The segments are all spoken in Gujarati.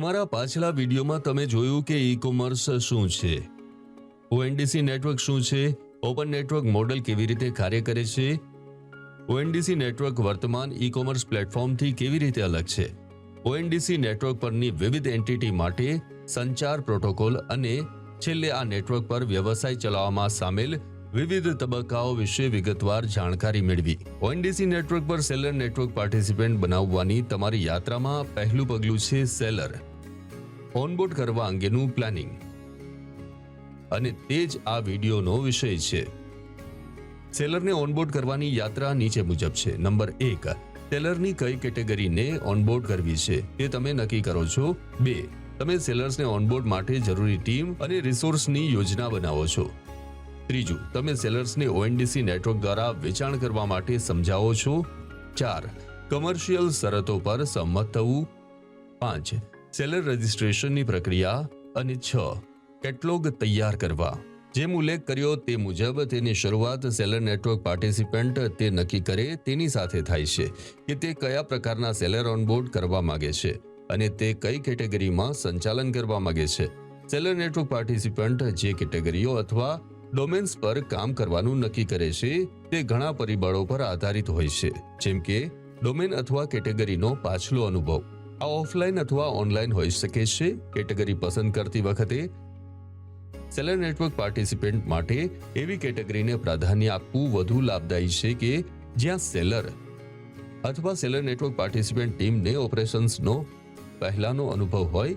અમારા પાછલા વિડીયોમાં તમે જોયું કે ઈ કોમર્સ શું છે? ઓએનડીસી નેટવર્ક શું છે? ઓપન નેટવર્ક મોડલ કેવી રીતે કાર્ય કરે છે? ઓએનડીસી નેટવર્ક વર્તમાન ઈ કોમર્સ પ્લેટફોર્મથી કેવી રીતે અલગ છે? ઓએનડીસી નેટવર્ક પરની વિવિધ એન્ટિટી માટે સંચાર પ્રોટોકોલ અને છેલ્લે આ નેટવર્ક પર વ્યવસાય ચલાવવામાં સામેલ વિવિધ તબક્કાઓ વિશે વિગતવાર જાણકારી મેળવી. ઓએનડીસી નેટવર્ક પર સેલર નેટવર્ક પાર્ટિસિપેન્ટ બનાવવાની તમારી યાત્રામાં પહેલું પગલું છે સેલર ઓનબોર્ડ કરવા અંગેનું પ્લાનિંગ. અને તે જ આ વિડીયોનો વિષય છે. સેલરને ઓનબોર્ડ કરવાની યાત્રા નીચે મુજબ છે. નંબર એક, સેલરની કઈ કેટેગરીને ઓનબોર્ડ કરવી છે તે તમે નક્કી કરો છો? બે, તમે સેલર્સને ઓનબોર્ડ માટે જરૂરી ટીમ અને રિસોર્સની યોજના બનાવો છો. ત્રીજું, તમે સેલર્સને ઓએનડીસી નેટવર્ક દ્વારા વેચાણ કરવા માટે સમજાવો છો? ચાર, કમર્શિયલ શરતો પર સંમત થવું? પાંચ સેલર રજિસ્ટ્રેશનની પ્રક્રિયા અને છ કેટલોગ તૈયાર કરવા. જેમ ઉલ્લેખ કર્યો તે મુજબ, તેની શરૂઆત સેલર નેટવર્ક પાર્ટિસિપન્ટ તે નક્કી કરે તેની સાથે થાય છે કે તે કયા પ્રકારના સેલર ઓનબોર્ડ કરવા માગે છે અને તે કઈ કેટેગરીમાં સંચાલન કરવા માગે છે. સેલર નેટવર્ક પાર્ટિસિપન્ટ જે કેટેગરીઓ અથવા ડોમેન્સ પર કામ કરવાનું નક્કી કરે છે, તે ઘણા પરિબળો પર આધારિત હોય છે. જેમ કે ડોમેન અથવા કેટેગરીનો પાછલો અનુભવ. આ ઓફલાઈન અથવા ઓનલાઈન હોઈ શકે છે. કેટેગરી પસંદ કરતી વખતે સેલર નેટવર્ક પાર્ટિસિપન્ટ માટે એવી કેટેગરીને પ્રાધાન્ય આપવું વધુ લાભદાયી છે કે જ્યાં સેલર અથવા સેલર નેટવર્ક પાર્ટિસિપન્ટ ટીમને ઓપરેશન્સનો પહેલાનો અનુભવ હોય.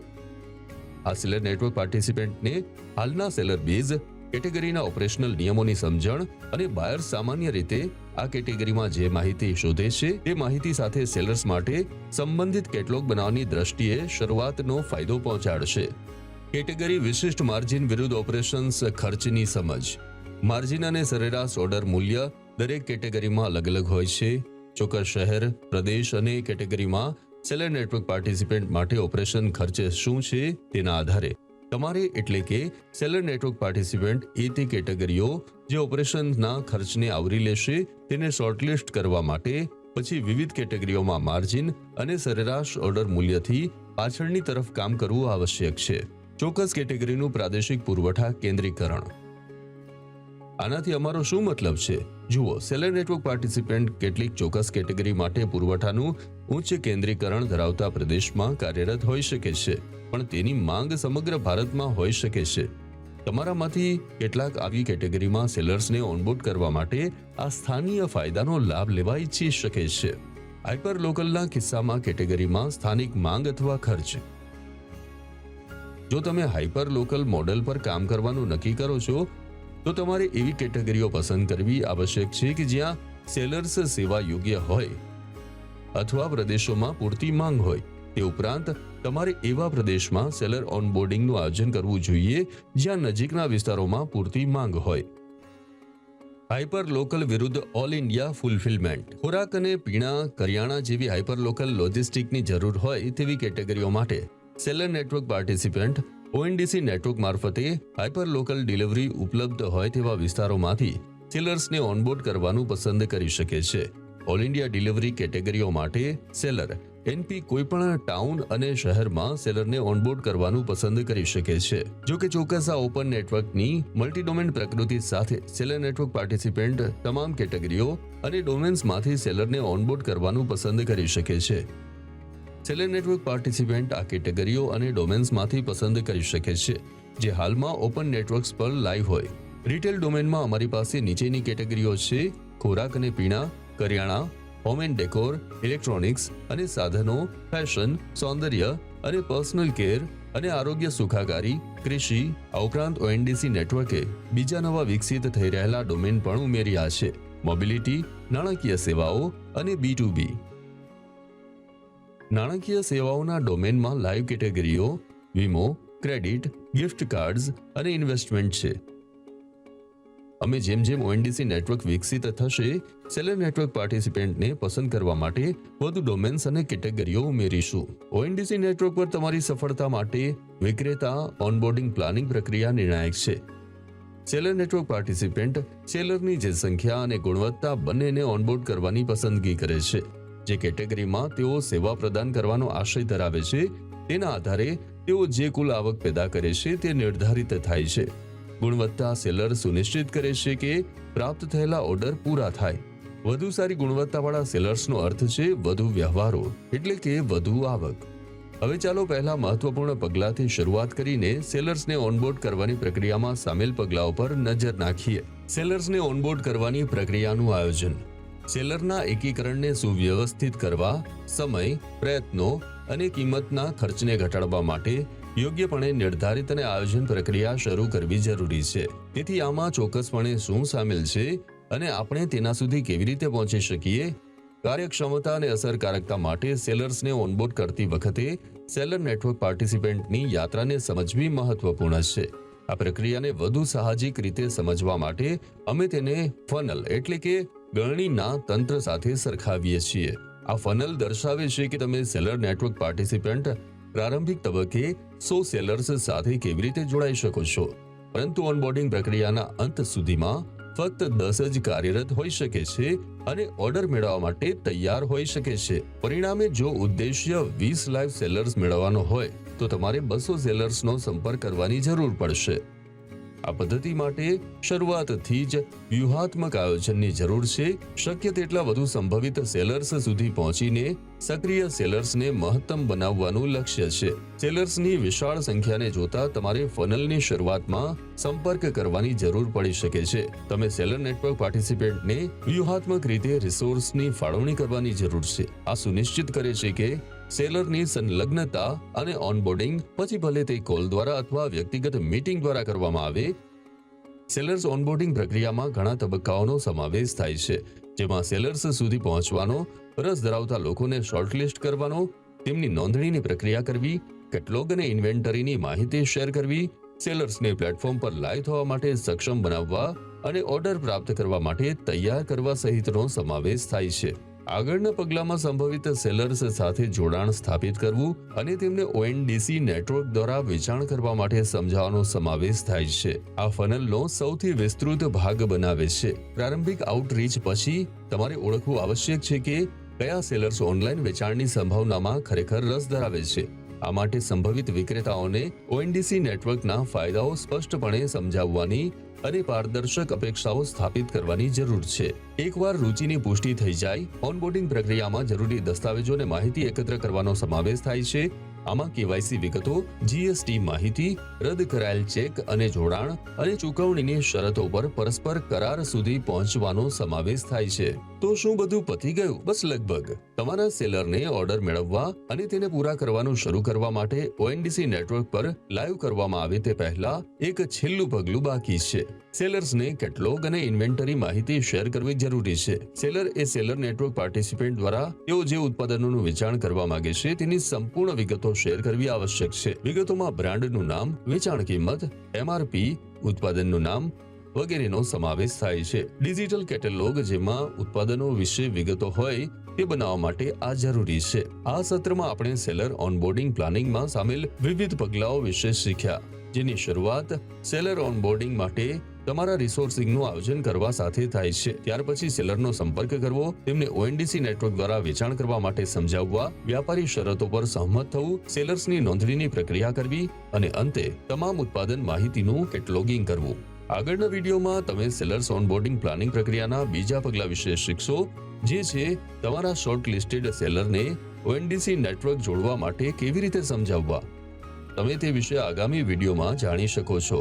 આ સેલર નેટવર્ક પાર્ટિસિપન્ટને હાલના સેલર બેઝ કેટેગરીના ઓપરેશનલ નિયમોની સમજણ અને બાયર સામાન્ય રીતે આ કેટેગરીમાં જે માહિતી શોધે છે તે માહિતી સાથે સેલર્સ માટે સંબંધિત કેટલોગ બનાવવાની દ્રષ્ટિએ શરૂઆતનો ફાયદો પહોંચાડશે. કેટેગરી વિશિષ્ટ માર્જિન વિરુદ્ધ ઓપરેશન્સ ખર્ચની સમજ. માર્જિન અને સરેરાશ ઓર્ડર મૂલ્ય દરેક કેટેગરીમાં અલગ અલગ હોય છે. ચોક્કસ શહેર, પ્રદેશ અને કેટેગરીમાં સેલર નેટવર્ક પાર્ટિસિપેન્ટ માટે ઓપરેશન ખર્ચ શું છે તેના આધારે. તમારે એટલે કે સેલર નેટવર્ક પાર્ટિસિપન્ટ એ તે કેટેગરીઓ જે ઓપરેશનના ખર્ચને આવરી લેશે, તેને શોર્ટલિસ્ટ કરવા માટે, પછી વિવિધ કેટેગરીઓમાં માર્જિન અને સરેરાશ ઓર્ડર મૂલ્યથી પાછળની તરફ કામ કરવું આવશ્યક છે. ચોક્કસ કેટેગરીનું પ્રાદેશિક પુરવઠા કેન્દ્રીકરણ. આનાથી અમારો શું મતલબ છે? જુઓ સેલર નેટવર્ક પાર્ટિસિપન્ટ કેટલીક ચોક્કસ કેટેગરી માટે પુરવઠાનું ઉચ્ચ કેન્દ્રીકરણ ધરાવતા પ્રદેશમાં કાર્યરત હોઈ શકે છે, પણ તેની માંગ સમગ્ર ભારતમાં હોઈ શકે છે. તમારામાંથી કેટલાક આવી કેટેગરીમાં સેલર્સને ઓનબોર્ડ કરવા માટે આ સ્થાનીય ફાયદાનો લાભ લેવા ઈચ્છી શકે છે. હાઇપર લોકલના કિસ્સામાં કેટેગરીમાં સ્થાનિક માંગ અથવા ખર્ચ. જો તમે હાઇપર લોકલ મોડેલ પર કામ કરવાનું નક્કી કરો છો, તો તમારે એવી કેટેગરીઓ પસંદ કરવી આવશ્યક છે કે જ્યાં સેલર્સ સેવા યોગ્ય હોય. અથવા પ્રદેશોમાં પૂરતી માંગ હોય. તે ઉપરાંત, તમારે એવા પ્રદેશમાં સેલર ઓનબોર્ડિંગનું આયોજન કરવું જોઈએ, જ્યાં નજીકના વિસ્તારોમાં પૂરતી માંગ હોય. હાઇપર લોકલ વિરુદ્ધ ઓલ ઇન્ડિયા ફૂલફિલમેન્ટ. ખોરાક અને પીણા, કરિયાણા જેવી હાઇપર લોકલ લોજિસ્ટિકની જરૂર હોય તેવી કેટેગરીઓ માટે seller network participant, ONDC network મારફતે હાઇપર લોકલ ડિલિવરી ઉપલબ્ધ હોય તેવા વિસ્તારોમાંથી સેલર્સને ઓનબોર્ડ કરવાનું પસંદ કરી શકે છે. ઓલ ઇન્ડિયા ડિલિવરી કેટેગરીઓ માટે સેલર. એનપી કોઈપણ ટાઉન અને શહેરમાં સેલરને ઓનબોર્ડ કરવાનું પસંદ કરી શકે છે. જો કે ચોક્કસ આ ઓપન નેટવર્કની મલ્ટી ડોમેન પ્રકૃતિ સાથે સેલર નેટવર્ક પાર્ટિસિપન્ટ તમામ કેટેગરીઓ અને ડોમેન્સમાંથી સેલરને ઓનબોર્ડ કરવાનું પસંદ કરી શકે છે. સેલર નેટવર્ક પાર્ટિસિપન્ટ આ કેટેગરીઓ અને ડોમેન્સમાંથી પસંદ કરી શકે છે, જે હાલમાં ઓપન નેટવર્ક્સ પર લાઈવ હોય. રિટેલ ડોમેનમાં અમારી પાસે નીચેની કેટેગરીઓ છે, ખોરાક અને પીણા કરિયાણા હોમ એન્ડ ડેકોર ઇલેક્ટ્રોનિક્સ અને સાધનો ફેશન સૌંદર્ય અને પર્સનલ કેર અને આરોગ્ય સુખાકારી, કૃષિ, આ ઉપરાંત ઓએનડીસી નેટવર્કે બીજા નવા વિકસિત થઈ રહેલા ડોમેન પણ ઉમેર્યા છે. મોબિલિટી નાણાકીય સેવાઓ અને બી ટુ બી નાણાકીય સેવાઓના ડોમેનમાં લાઈવ કેટેગરીઓ વીમો ક્રેડિટ ગિફ્ટ કાર્ડ્સ અને ઇન્વેસ્ટમેન્ટ છે. અમે જેમ જેમ ઓએનડીસી નેટવર્ક વિકસિત થશે, સેલર નેટવર્ક પાર્ટિસિપેન્ટને પસંદ કરવા માટે વધુ ડોમેન્સ અને કેટેગરીઓ ઉમેરીશું. ઓએનડીસી નેટવર્ક પર તમારી સફળતા માટે વિક્રેતા, ઓનબોર્ડિંગ પ્લાનિંગ પ્રક્રિયા નિર્ણાયક છે. સેલર નેટવર્ક પાર્ટિસિપેન્ટ સેલરની જે સંખ્યા અને ગુણવત્તા બંનેને ઓનબોર્ડ કરવાની પસંદગી કરે છે. જે કેટેગરીમાં તેઓ સેવા પ્રદાન કરવાનો આશય ધરાવે છે, તેના આધારે તેઓ જે કુલ આવક પેદા કરે છે તે નિર્ધારિત થાય છે. ગુણવત્તા સેલર સુનિશ્ચિત કરે છે કે પ્રાપ્ત થયેલા ઓર્ડર પૂરા થાય. વધુ સારી ગુણવત્તાવાળા સેલર્સનો અર્થ છે વધુ વ્યવહારો, એટલે કે વધુ આવક. હવે ચાલો પહેલા મહત્વપૂર્ણ પગલાંથી શરૂઆત કરીને સેલર્સને ઓનબોર્ડ કરવાની પ્રક્રિયામાં સામેલ પગલાઓ પર નજર નાખીએ. સેલર્સને ઓનબોર્ડ કરવાની પ્રક્રિયાનું આયોજન. સેલરના એકીકરણને સુવ્યવસ્થિત કરવા, સમય, પ્રયત્નો અને કિંમતના ખર્ચને ઘટાડવા માટે યોગ્યપણે નિર્ધારિત અને આયોજન પ્રક્રિયા શરૂ કરવી જરૂરી છે. તેથી આમાં ચોક્કસપણે શું સામેલ છે અને આપણે તેના સુધી કેવી રીતે પહોંચી શકીએ? કાર્યક્ષમતા અને અસરકારકતા માટે સેલર્સને ઓનબોર્ડ કરતી વખતે સેલર નેટવર્ક પાર્ટિસિપેન્ટની યાત્રાને સમજવી મહત્વપૂર્ણ છે. આ પ્રક્રિયાને વધુ સાહજિક રીતે સમજવા માટે અમે તેને ફનલ એટલે કે ગણણીના તંત્ર સાથે સરખાવીએ છીએ. આ ફનલ દર્શાવે છે કે તમે સેલર નેટવર્ક પાર્ટિસિપન્ટ પ્રારંભિક તબક્કે સો સેલર્સ સાથે કેવી રીતે જોડાઈ શકો છો? પરંતુ ઓનબોર્ડિંગ પ્રક્રિયાના અંત સુધીમાં ફક્ત દસ જ કાર્યરત હોઈ શકે છે અને ઓર્ડર મેળવવા માટે તૈયાર હોઈ શકે છે. પરિણામે જો ઉદ્દેશ્ય વીસ લાઈવ સેલર્સ મેળવવાનો હોય, તો તમારે બસો સેલર્સનો સંપર્ક કરવાની જરૂર પડશે. આ પદ્ધતિ માટે શરૂઆતથી જ વ્યૂહાત્મક આયોજનની જરૂર છે. શક્ય તેટલા વધુ સંભવિત સેલર્સ સુધી પહોંચીને સક્રિય સેલર્સને મહત્તમ બનાવવાનું લક્ષ્ય છે. સેલર્સની વિશાળ સંખ્યાને જોતા તમારે ફનલની શરૂઆતમાં સંપર્ક કરવાની જરૂર પડી શકે છે. તમે સેલર નેટવર્ક પાર્ટિસિપેન્ટને વ્યૂહાત્મક રીતે રિસોર્સની ફાળવણી કરવાની જરૂર છે. આ સુનિશ્ચિત કરે છે કે સેલરની સંલગ્નતા અને ઓનબોર્ડિંગ પછી ભલે તે કોલ દ્વારા અથવા વ્યક્તિગત મીટિંગ દ્વારા કરવામાં આવે, સેલર્સ ઓનબોર્ડિંગ પ્રક્રિયામાં ઘણા તબક્કાઓનો સમાવેશ થાય છે, જેમાં સેલર્સ સુધી પહોંચવાનો, રસ ધરાવતા લોકોને શોર્ટલિસ્ટ કરવાનો, તેમની નોંધણીની પ્રક્રિયા કરવી કેટલોગ અને ઇન્વેન્ટરીની માહિતી શેર કરવી, સેલર્સને પ્લેટફોર્મ પર લાઈવ થવા માટે સક્ષમ બનાવવા અને ઓર્ડર પ્રાપ્ત કરવા માટે તૈયાર કરવા સહિતનો સમાવેશ થાય છે. આગળના પગલામાં સંભવિત સેલર્સ સાથે જોડાણ સ્થાપિત કરવું અને તેમને ઓએનડીસી નેટવર્ક દ્વારા વેચાણ કરવા માટે સમજાવવાનો સમાવેશ થાય છે. આ ફનલનો સૌથી વિસ્તૃત ભાગ બનાવે છે. પ્રારંભિક આઉટરીચ પછી તમારે ઓળખવું આવશ્યક છે કે કયા સેલર્સ ઓનલાઈન વેચાણની સંભાવનામાં ખરેખર રસ ધરાવે છે. આ માટે સંભવિત વિક્રેતાઓને ઓએનડીસી નેટવર્કના ફાયદાઓ સ્પષ્ટપણે સમજાવવાની અને પારદર્શક અપેક્ષાઓ સ્થાપિત કરવાની જરૂર છે. એકવાર રુચિની પુષ્ટિ થઈ જાય ઓનબોર્ડિંગ પ્રક્રિયામાં જરૂરી દસ્તાવેજો અને માહિતી એકત્ર કરવાનો સમાવેશ થાય છે. આમાં કેવાયસી વિગતો જીએસટી માહિતી, રદ કરાયેલ ચેક અને જોડાણ અને ચૂકવણીની શરતો પર પરસ્પર કરાર સુધી પહોંચવાનો સમાવેશ થાય છે. તો શું બધું પતી ગયું? બસ લગભગ. તમારા સેલરને ઓર્ડર મેળવવા અને તેને પૂરા કરવાનું શરૂ કરવા માટે ઓએનડીસી નેટવર્ક પર લાઈવ કરવામાં આવે તે પહેલા એક છેલ્લું પગલું બાકી સેલર્સને કેટલોગ અને ઇન્વેન્ટરી માહિતી શેર કરવી જરૂરી છે. સેલર એ સેલર નેટવર્ક પાર્ટિસિપેન્ટ દ્વારા તેઓ જે ઉત્પાદનોનું વેચાણ કરવા માંગે છે, તેની સંપૂર્ણ વિગતો શેર કરવી આવશ્યક છે. વિગતોમાં બ્રાન્ડનું નામ, વેચાણ કિંમત, એમઆરપી, ઉત્પાદનનું નામ વગેરેનો સમાવેશ થાય છે. ડિજિટલ કેટલોગ જેમાં ઉત્પાદનો વિશે વિગતો હોય તે બનાવવા માટે આ જરૂરી છે. આ સત્રમાં આપણે સેલર ઓનબોર્ડિંગ પ્લાનિંગમાં સામેલ વિવિધ પગલાઓ વિશે શીખ્યા. જેની શરૂઆત સેલર ઓનબોર્ડિંગ માટે તમારા રિસોર્સિંગનું આયોજન કરવા સાથે થાય છે. ત્યાર પછી સેલરનો સંપર્ક કરવો, તેમને ઓએનડીસી નેટવર્ક દ્વારા વેચાણ કરવા માટે સમજાવવા, વ્યાપારી શરતો પર સહમત થવું, સેલર્સની નોંધણીની પ્રક્રિયા કરવી અને અંતે તમામ ઉત્પાદન માહિતીનું કેટલોગિંગ કરવું. આગળના વિડીયોમાં તમે સેલર્સ ઓનબોર્ડિંગ પ્લાનિંગ પ્રક્રિયાના બીજા પગલા વિશે શીખશો, જે છે તમારા શોર્ટ લિસ્ટેડ સેલરને ઓએનડીસી નેટવર્ક જોડવા માટે કેવી રીતે સમજાવવા. તમે તે વિશે આગામી વિડીયોમાં જાણી શકો છો.